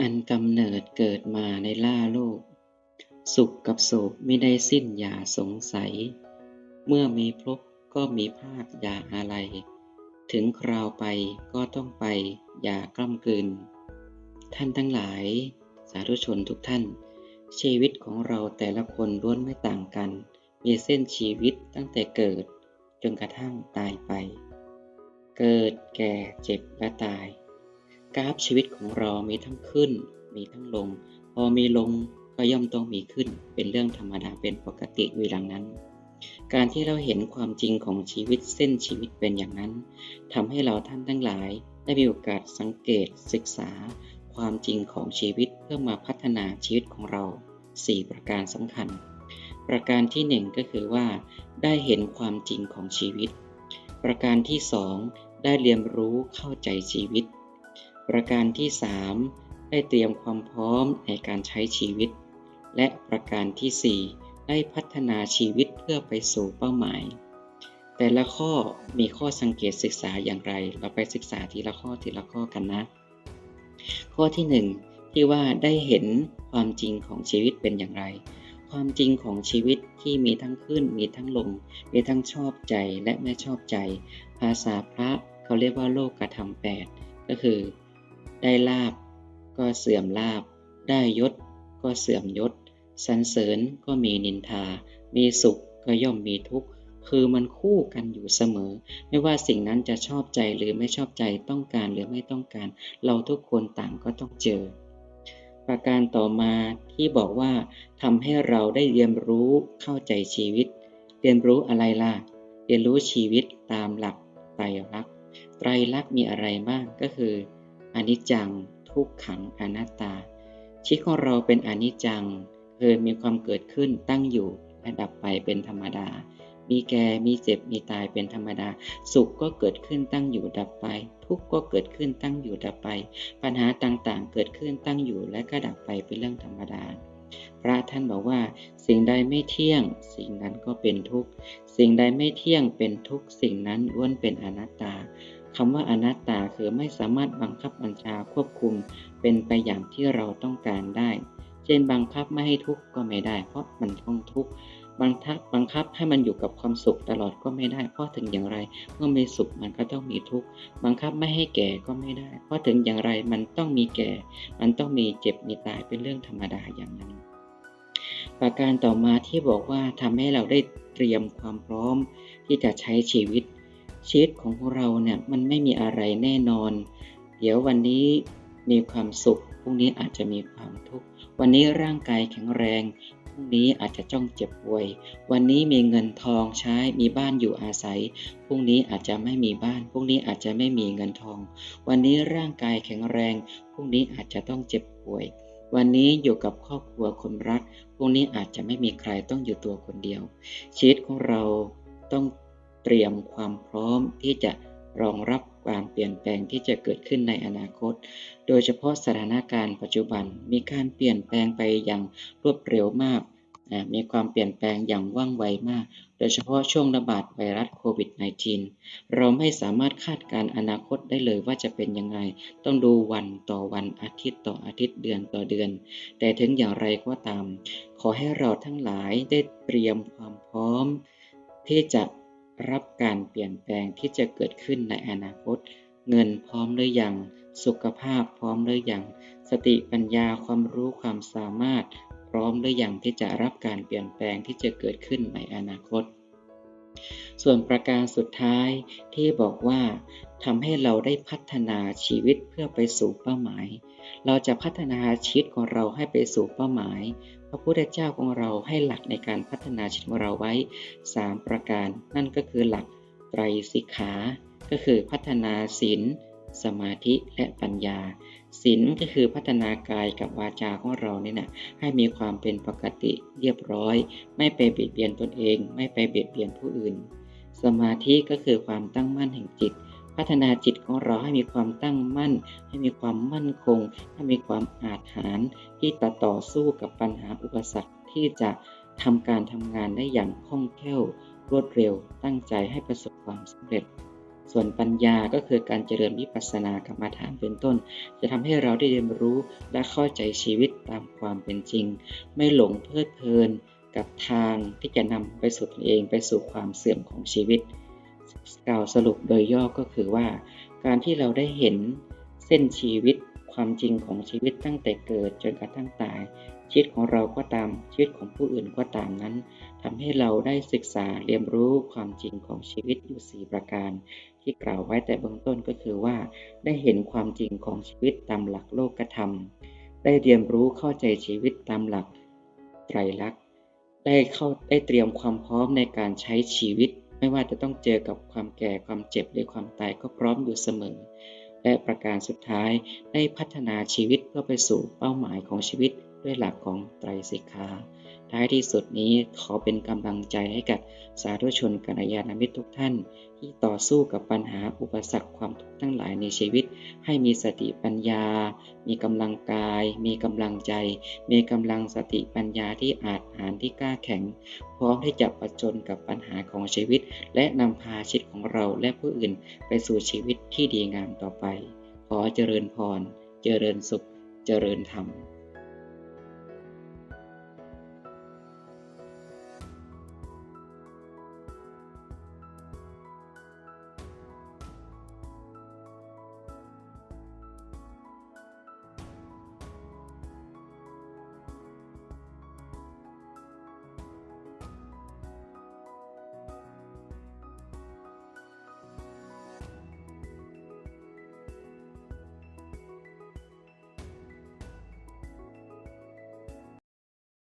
อันกำเนิดเกิดมาในล่าโลก สุขกับโศกไม่ได้สิ้นอย่าสงสัย เมื่อมีพบก็มีภาคอย่าอะไร ถึงคราวไปก็ต้องไปอย่ากล้ำกลืน ท่านทั้งหลาย สาธุชนทุกท่าน ชีวิตของเราแต่ละคนล้วนไม่ต่างกัน มีเส้นชีวิตตั้งแต่เกิด จนกระทั่งตายไป เกิดแก่เจ็บและตาย กราฟชีวิตของเรามีทั้งขึ้น มีทั้งลง พอมีลงก็ย่อมต้องมีขึ้น เป็นเรื่องธรรมดาเป็นปกติอยู่หลังนั้น การที่เราเห็นความจริงของชีวิตเส้นชีวิตเป็นอย่างนั้นทำให้เราท่านทั้งหลาย ได้มีโอกาสสังเกตศึกษา ความจริงของชีวิตเพื่อมาพัฒนาชีวิตของเรา 4 ประการสำคัญ ประการที่ 1 ก็คือว่า ได้เห็นความจริงของชีวิต ประการที่ 2 ได้เรียนรู้เข้าใจชีวิต ประการที่ 3 ได้เตรียมความพร้อมในการใช้ชีวิต และประการที่ 4 ได้พัฒนาชีวิตเพื่อไปสู่เป้าหมาย แต่ละข้อมีข้อสังเกตศึกษาอย่างไร เราไปศึกษาทีละข้อทีละข้อกันนะ ข้อที่ 1 ที่ว่าได้เห็นความจริงของชีวิตเป็นอย่างไร ความจริงของชีวิตที่มีทั้งขึ้นมีทั้งลง มีทั้งชอบใจและไม่ชอบใจ ภาษาพระเขาเรียกว่าโลกกระทำแปดก็คือ ได้ลาบก็เสื่อมลาบ ได้ยศก็เสื่อมยศสรรเสริญก็มีนินทา มีสุขก็ย่อมมีทุกข์ คือมันคู่กันอยู่เสมอ ไม่ว่าสิ่งนั้นจะชอบใจหรือไม่ชอบใจต้องการหรือไม่ต้องการ เราทุกคนต่างก็ต้องเจอ ประการต่อมาที่บอกว่าทำให้เราได้เรียนรู้เข้าใจชีวิต เรียนรู้อะไรล่ะ เรียนรู้ชีวิตตามหลักไตรลักษณ์ไตรลักษณ์มีอะไรบ้างก็คือ อนิจจัง ทุกขังอนัตตา ชีวิตของเราเป็นอนิจจังคือมีความเกิดขึ้นตั้งอยู่และดับไปเป็นธรรมดา มีแก่ มีเจ็บ มีตายเป็นธรรมดา สุขก็เกิดขึ้นตั้งอยู่ดับไป ทุกข์ก็เกิดขึ้นตั้งอยู่ดับไป ปัญหาต่างๆ เกิดขึ้นตั้งอยู่และก็ดับไปเป็นเรื่องธรรมดา พระท่านบอกว่า สิ่งใดไม่เที่ยง สิ่งนั้นก็เป็นทุกข์ สิ่งใดไม่เที่ยงเป็นทุกข์ สิ่งนั้นล้วนเป็นอนัตตา คำว่าอนัตตาคือไม่สามารถบังคับบัญชาควบคุม เป็นไปอย่างที่เราต้องการได้ เช่นบังคับไม่ให้ทุกข์ก็ไม่ได้ เพราะมันต้องทุกข์บังคับบังคับให้มันอยู่กับความสุขตลอดก็ไม่ได้ เพราะถึงอย่างไร เมื่อมีสุขมันก็ต้องมีทุกข์บังคับไม่ให้แก่ก็ไม่ได้ เพราะถึงอย่างไรมันต้องมีแก่ มันต้องมีเจ็บมีตายเป็นเรื่องธรรมดาอย่างนั้น ประการต่อมาที่บอกว่าทำให้เราได้เตรียมความพร้อมที่จะใช้ชีวิต ชีวิตของเราเนี่ยมันไม่มีอะไรแน่นอน เดี๋ยววันนี้มีความสุขพรุ่งนี้อาจจะมีความทุกข์วันนี้ร่างกายแข็งแรงพรุ่งนี้อาจจะจ้องเจ็บป่วย วันนี้มีเงินทองใช้มีบ้านอยู่อาศัยพรุ่งนี้อาจจะไม่มีบ้านพรุ่งนี้อาจจะไม่มีเงินทอง วันนี้ร่างกายแข็งแรงพรุ่งนี้อาจจะต้องเจ็บป่วย วันนี้อยู่กับครอบครัวคนรักพรุ่งนี้อาจจะไม่มีใครต้องอยู่ตัวคนเดียวชีวิตของเราต้อง เตรียมความพร้อมที่จะรองรับความเปลี่ยนแปลงที่จะเกิดขึ้นในอนาคต โดยเฉพาะสถานการณ์ปัจจุบันมีการเปลี่ยนแปลงไปอย่างรวดเร็วมาก มีความเปลี่ยนแปลงอย่างว่องไวมาก โดยเฉพาะช่วงระบาดไวรัสโควิด -19 เราไม่สามารถคาดการอนาคตได้เลยว่าจะเป็นยังไง ต้องดูวันต่อวันอาทิตย์ต่ออาทิตย์เดือนต่อเดือน แต่ถึงอย่างไรก็ตาม ขอให้เราทั้งหลายได้เตรียมความพร้อมที่จะ รับการเปลี่ยนแปลงที่จะเกิดขึ้นในอนาคต เงินพร้อมหรือยัง สุขภาพพร้อมหรือยัง สติปัญญาความรู้ความสามารถ พร้อมหรือยังที่จะรับการเปลี่ยนแปลงที่จะเกิดขึ้นในอนาคต ส่วนประการสุดท้ายที่บอกว่าทำให้เราได้พัฒนาชีวิตเพื่อไปสู่เป้าหมาย เราจะพัฒนาชีวิตของเราให้ไปสู่เป้าหมาย พระพุทธเจ้าของเราให้หลักในการพัฒนาชีวิตของเราไว้ 3 ประการ นั่นก็คือหลักไตรสิกขา ก็คือพัฒนาศีลสมาธิและปัญญาศีลก็คือพัฒนากายกับวาจาของเราเนี่ยนะให้มีความเป็นปกติเรียบร้อย ไม่ไปเบียดเบียนตนเอง ไม่ไปเบียดเบียนผู้อื่น สมาธิก็คือความตั้งมั่นแห่งจิต พัฒนาจิตของเราให้มีความตั้งมั่น ให้มีความมั่นคง ให้มีความอาจหารที่จะต่อสู้กับปัญหาอุปสรรคที่จะทำการทำงานได้อย่างคล่องแคล่ว รวดเร็ว ตั้งใจให้ประสบความสำเร็จ ส่วนปัญญาก็คือการเจริญวิปัสสนากรรมฐานเป็นต้น จะทำให้เราได้เรียนรู้และเข้าใจชีวิตตามความเป็นจริง ไม่หลงเพลิดเพลินกับทางที่จะนำไปสู่ตนเองไปสู่ความเสื่อมของชีวิต กล่าวสรุปโดยย่อก็คือว่า การที่เราได้เห็นเส้นชีวิตความจริงของชีวิตตั้งแต่เกิดจนกระทั่งตาย ชีวิตของเราก็ตามชีวิตของผู้อื่นก็ตามนั้นทำให้เราได้ศึกษาเรียนรู้ความจริงของชีวิตอยู่ 4 ประการ ที่กล่าวไว้แต่เบื้องต้นก็คือว่า ได้เห็นความจริงของชีวิตตามหลักโลกธรรม ได้เรียนรู้เข้าใจชีวิตตามหลักไตรลักษณ์ได้เข้าได้เตรียมความพร้อมในการใช้ชีวิต ไม่ว่าจะต้องเจอกับความแก่ความเจ็บหรือความตายก็พร้อมอยู่เสมอ และประการสุดท้ายได้พัฒนาชีวิตเพื่อไปสู่เป้าหมายของชีวิตด้วยหลักของไตรสิกขา ท้ายที่สุดนี้ขอเป็นกำลังใจให้กับสาธุชนกัลยาณมิตรทุกท่าน ที่ต่อสู้กับปัญหาอุปสรรคความทุกข์ทั้งหลายในชีวิต ให้มีสติปัญญา มีกำลังกาย มีกำลังใจ มีกำลังสติปัญญาที่อาจหารที่กล้าแข็ง พร้อมที่จะประจนกับปัญหาของชีวิต และนำพาชีวิตของเราและผู้อื่นไปสู่ชีวิตที่ดีงามต่อไป ขอเจริญพร เจริญสุข เจริญธรรม